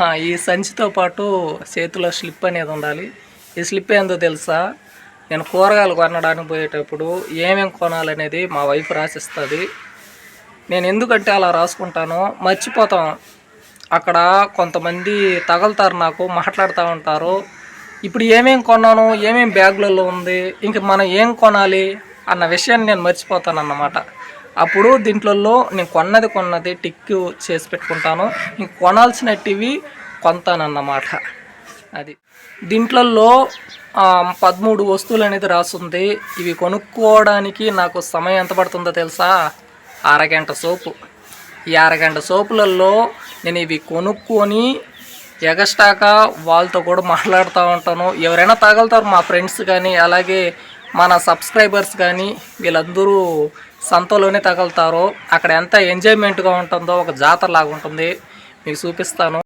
ఈ సంచితో పాటు చేతిలో స్లిప్ అనేది ఉండాలి. ఈ స్లిప్ ఏందో తెలుసా? నేను కూరగాయలు కొనడానికి పోయేటప్పుడు ఏమేమి కొనాలనేది మా వైఫ్ రాసిస్తుంది. నేను ఎందుకంటే అలా రాసుకుంటానో మర్చిపోతాం. అక్కడ కొంతమంది తగులుతారు నాకు మాట్లాడుతూ ఉంటారు. ఇప్పుడు ఏమేం కొన్నాను ఏమేం బ్యాగులలో ఉంది ఇంక మనం ఏం కొనాలి అన్న విషయాన్ని నేను మర్చిపోతాను అన్నమాట అప్పుడు దీంట్లో నేను కొన్నది కొన్నది టిక్ చేసి పెట్టుకుంటాను. నేను కొనాల్సినటివి కొంతానన్నమాట. అది. దీంట్లో పదమూడు వస్తువులు అనేది రాస్తుంది ఇవి కొనుక్కోవడానికి నాకు సమయం ఎంత పడుతుందో తెలుసా? అరగంట సోపు. ఈ అరగంట సోపులలో నేను ఇవి కొనుక్కొని ఎగస్టాక వాళ్ళతో కూడా మాట్లాడుతూ ఉంటాను. ఎవరైనా తగలుతారు మా ఫ్రెండ్స్ కానీ అలాగే మన సబ్స్క్రైబర్స్ కానీ వీళ్ళందరూ సంతలోనే తగలుతారు అక్కడ ఎంత ఎంజాయ్మెంట్గా ఉంటుందో ఒక జాతర లాగా ఉంటుంది. మీకు చూపిస్తాను.